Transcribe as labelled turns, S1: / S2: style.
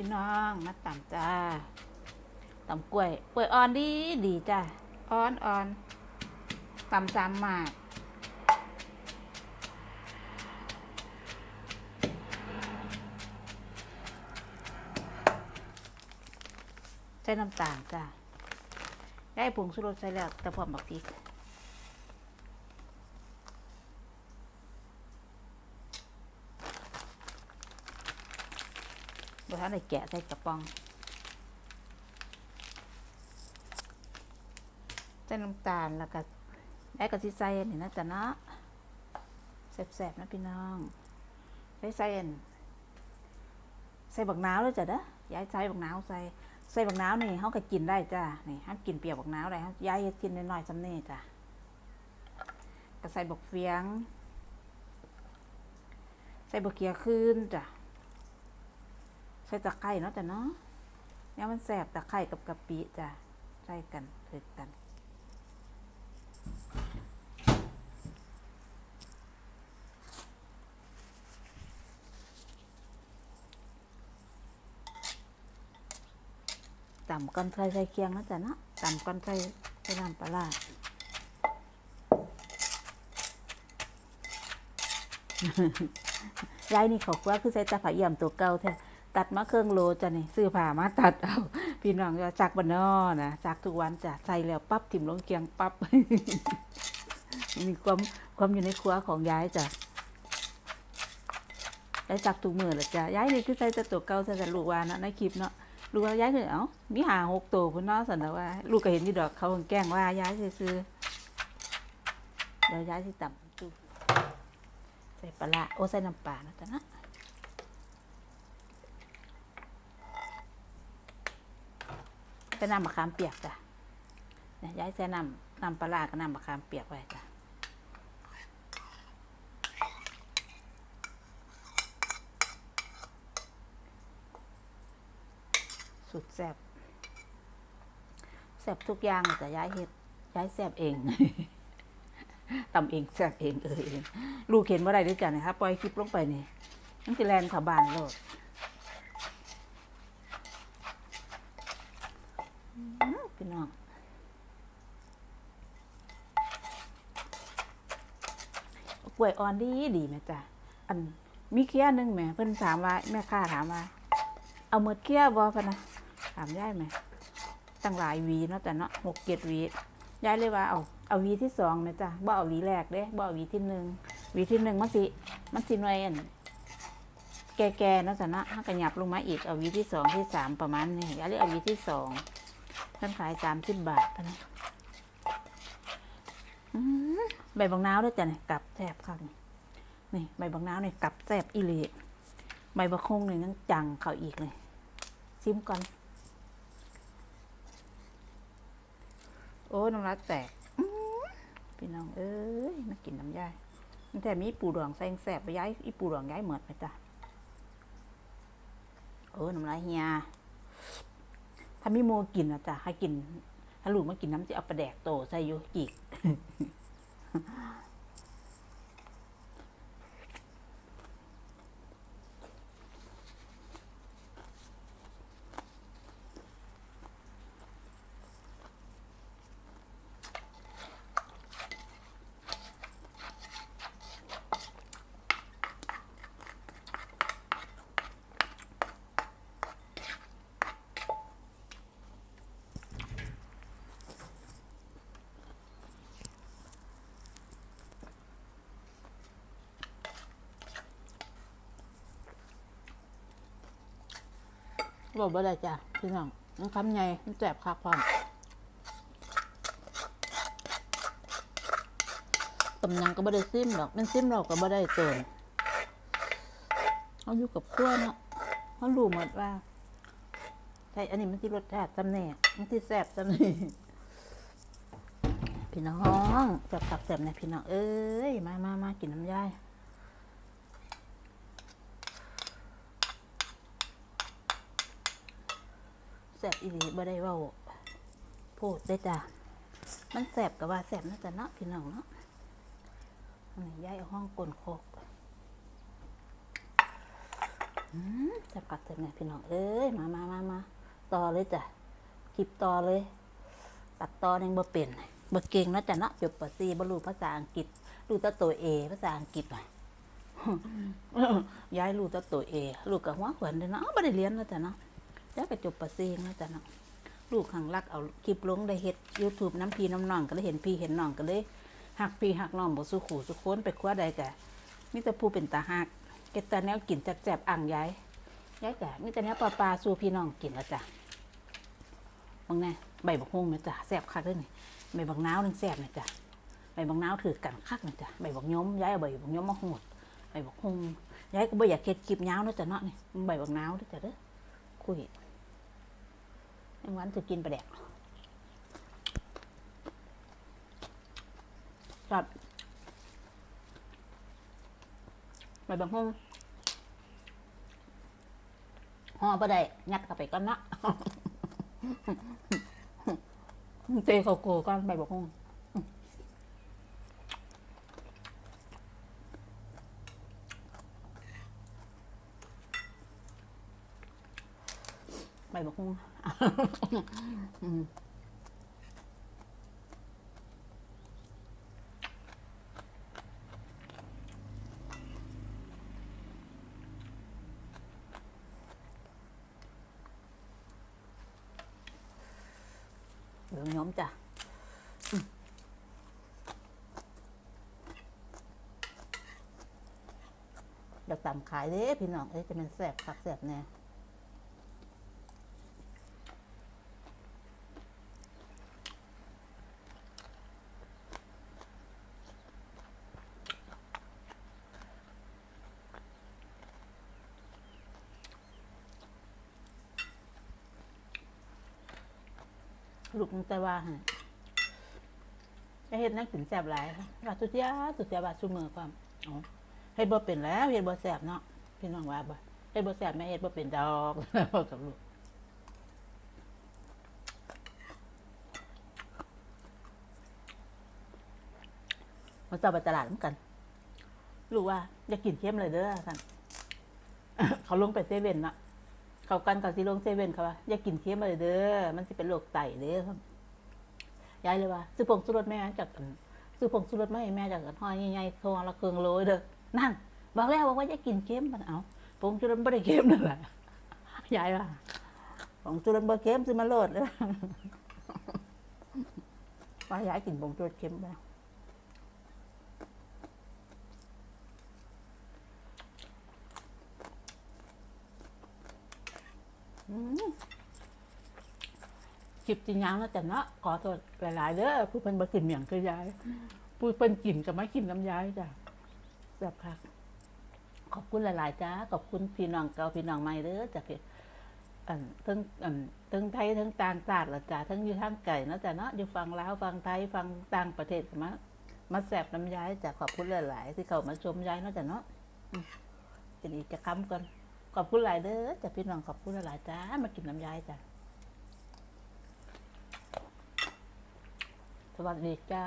S1: พี่น้องมาตำจ้าตำกล้วยกล้วยอ่อนดีดีจ้าอ่อนอ่อนตำซ้ำมากใส่น้ำตาลจ้าได้ผงสุรสใส่แล้วแต่พร้อมบักพริก บ่ทันได้แกะใส่กระป๋องใส่น้ำตาลแล้วก็ได้กะทิใส่นี่นะจ๊ะเนาะแซ่บๆนะพี่น้องใส่อันใส่บักนาวเลยจ้ะเด้อย้ายใส่บักนาวใส่ใส่บักนาวนี่เขาก็กินได้จ้านี่ห้ามกินเปียกบักนาวได้ครับย้ายกินน้อยๆจำเน่จ้ะก็ใส่บักเฟียง ใส่บักเกียคืนจ้ะ ใส่ตะไคร้เนาะจ้ะเนาะเนี่ยมันแสบตะไคร้กับกะปิจ้ะใส่กันถึกกันต่ำก้อนไฟใส่เคียงนะจ๊ะเนาะต่ำก้อนไฟใส่น้ำปลาร้ายนี่เขาว่าคือใส่ตะผาเยี่ยมตัวเก่าแท้ ตัดมาเครื่องโลจ้ะนี่ซื้อผ้ามาตัดเอาพี่น้องจะจักบานนอนะจักทุกวันจ้ะใส่แล้วปั๊บถิ่มลงเคียงปั๊บมีความความอยู่ในครัวของยายจ้ะยายจักทุกมือแหละจ้ะยายนี่คือใส่แต่ตัวเก่าใส่แต่ลูกวานนะในคลิปเนาะลูกว่าย้ายคือเอ้ามีหาหกตัวพุ่นนาะสันนะว่า ลูกก็เห็นอยู่ดอกเขาแกล้งว่าย้ายซื้อเดี๋ยวย้ายสิต่ำดูใส่ปลาร้าโอ้ใส่น้ำปลานะจ๊ะนะ ใส่น้ำมะขามเปียกจ้ะเนี่ยย้ายใส่น้ำน้ำปลาร้ากับน้ำมะขามเปียกไว้จ้ะสุดแซ่บแซ่บทุกอย่างแต่ย้ายเฮ็ดย้ายแซ่บเองตำเองแซ่บเองเออเองลูกเห็นว่าไรด้วยจ้ะนะครับปล่อยคลิปลงไปนี่มันคือแลนขาบานโลดอื้อพี่ น้องกล้วยอ่อนดีดีไหมจ้ะอันมีเคี้ยนึงแหมเพิ่นถามว่าแม่ค้าถามว่า เอาหมดเคี้ยบอพะนะถามยายไหมตั้งหลายวีเนาะแต่เนาะหกเจ็ดวียายเลยว่าเอาเอาวีที่สองนะจ๊ะบ่เอาวีแรกเด้บ่เอาวีที่หนึ่งวีที่หนึ่งมันสิมันสิหน่วยอันแก่ๆเนาะแต่เนาะถ้ากันหยับลงมาอีกเอาวีที่สองที่สามประมาณนี้ยายเลยเอาวีที่สอง ท่านขายสามสิบบาทพนะใบบางน้าวด้วยจ้ะเนี่ยกลับแซ่บค่ะนี่ใบบางน้าวเนี่ยกลับแซ่บอีหลีใบบะคงหนึ่งยังจังเขาอีกเลยซิมก่อน โอ้น้ำลายแตกพี่น้องเอ้ยมากินน้ำย่ายแต่มีปูดองใส่แสบไปย้ายอีปูดองย้ายเหมือดไปจ้ะโอ้น้ำลายเฮีย ถ้ามีโมกินอะจ้ะให้กินถ้าลูกมากินน้ำจะเอาปลาแดกโตใส่อยุจีก บอกว่าได้จ้ะพี่น้องมันคำไงมันแสบคักพร้อมตำนังก็บ่ได้ซิมหรอกมันซิมเราก็บ่ได้เติมเขาอยู่กับขั้วเนาะเขารู้หมดว่าใช่อันนี้มันที่รสชาติจำแน่มันที่แซ่บจำแน่พี่น้องแซ่บคักแซ่บเนี่ยพี่น้องเอ้ยมามามากินน้ำย่าย แสบอีหลีบ่ได้เว้าโพดได้จ้ะมันแสบกับว่าแสบนะจ๊ะเนาะพี่น้องเนาะนี่ย้ายห้องกลนโคกอือืมจับกัดเถอะไงพี่น้องเอ้ยมามามามาต่อเลยจ้ะคลิปต่อเลย ตัดต่อยังบ่เป็นบ่เก่งนาะจ้ะเนาะจบปซีบ่รู้ภาษาอังกฤษรู้แต่ตัวเอภาษาอังกฤษว่ะย้ายรู้แต่ตัวเอลูกกับหัวขวัญเลยเนาะบ่ได้เรียนนาะจ้ะเนาะ แล้วก็จบปซีเนาะจ้ะเนาะลูกขังรักเอาคลิปลงได้เฮ็ด YouTube น้ำพีน้ำน้องก็เลยเห็นพี่เห็นน้องก็เลยหักพี่หักน้องบ่สู้ขู่สู้นไปคว้าใดกะมีแต่ผู้เป็นตาหักเกต่แนวกินแซ่บๆอ่างย้ายย้ายกะมีแต่แนวปลาปลาสู่พี่น้องกินล้วจ้ะบางแน่ใบบักฮงนะจ๊ะแซบคักเลยนี่ใบบักน้าวนึงแซบนะจ๊ะใบบักน้าวถือกันคักนะจ๊ะใบบักย้อมย้ายเอาใบบักย้อมมาโหดใบบักฮงย้ายก็บ่อยากเฮ็ดคลิปยาวนะจ๊ะเนาะนี่ใบบักน้าวนะจ๊ะเด้อคุย แมงวันถือกินไปแดกครับใบบักฮุ่งห่อบ่ได้ยัดเข้าไปก่อนนะเตะเขาโกก่อนใบบอกฮงใบบอกฮงอืม เดี๋ยวย้อมจ้ะเดี๋ยวตำขายเด้พี่น้อง เอ้ยจะเป็นแสบคักแสบแน่ ลูกแต่ว่าหั่นจะเห็นนักกินแสบหลายว่าสุดยาสุดยาบาสุมือความอ๋อเฮ็ดบ่เป็นแล้วเฮ็ดบ่แซ่บเนาะพี่น้องว่าบ่เฮ็ดบ่แซ่บแม่เฮ็ดบ่เป็นดอกกับลูกมาเจ้าไปตลาดเหมือนกันลูกว่า อยากกินเค็มเลยเด้อท่านเขาลงไปเซเว่นเนาะ เขากันกับสิลงเซเว่นเขาว่าอยากกินเค็มเลยเด้อมันสิเป็นโรคไตเด้อยายเลยว่าซื้อผงชูรสแม่จากอันซื้อผงชูรสมาให้แม่จากกันห้อยใหญ่ๆทองละเครื่องโรยเด้อนั่นบอกแล้วบอกว่าจะกินเค็มมันเอาผงชูรสไม่ได้เค็มนั่นแหละยายว่าผงชูรสบ่เค็มซื้อมาโลดเลยว่ายายกินผงชูรสเค็มไปแล้วอืม คลิปจริงยังแล้วแต่เนาะขอโทษหลายๆเด้อผู้เพิ่นบ่กินเมี่ยงคือยายผู้เพิ่นกินก็ไม่กินน้ำยายจ้ะแบบค่ะ ขอบคุณหลาย ๆ จ้าขอบคุณพี่น้องเก่าพี่น้องใหม่เด้อจ้ะพี่อันทั้งอันทั้งไทยทั้งต่างชาติละจ้ะทั้งอยู่ทางไก่เนาะจ้ะเนาะอยู่ฟังลาวฟังไทยฟังต่างประเทศก็มามาแสบน้ำยายจ้ะขอบคุณหลาย ๆ ที่เขามาชมยายเนาะจ้ะเนาะอืมจะดีจะค้ำก่อนขอบคุณหลายเด้อจ้ะพี่น้องขอบคุณหลายๆจ้ามากินน้ำยายจ้ะ สวัสดีจ้า